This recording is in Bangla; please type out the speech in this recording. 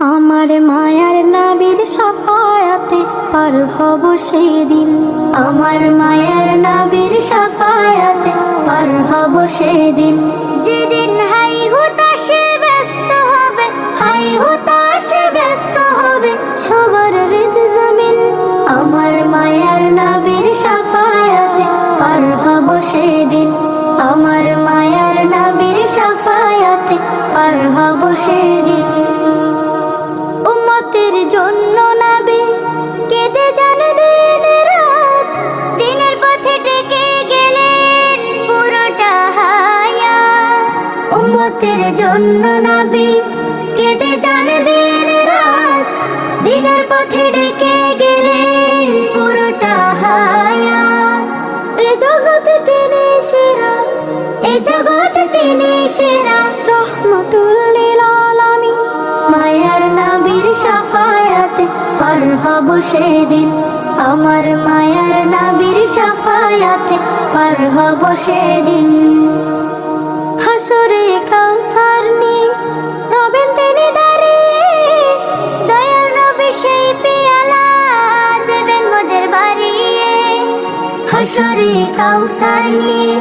আমার মায়ার নাবির সাফায়াতে পার হব সেদিন। আমার মায়ার নাবির সাফায়াতে পার হব সেদিন। যেদিন হাই হুতাশে জন্য নাবে, কেঁদে যান দিন রাত। দিনের পথে টেকে গেলেন পুরোটা হায়াত। উম্মতের জন্য নাবে, কেঁদে যান দিন রাত। দিনের পথে ডেকে গেলেন পুরোটা হায়াত। এ জগতে তিনি সেরা, এ হব সেদিন। আমার মায়ার নবীর সাফায়াতে পার হব সেদিন। হাসরে কাউসার নিয়ে রবেন তিনি দাঁড়িয়ে দয়ার নবী সেই পেয়ালা দেবেন মোদের বাড়িয়ে। হাসরে কাউসার নিয়ে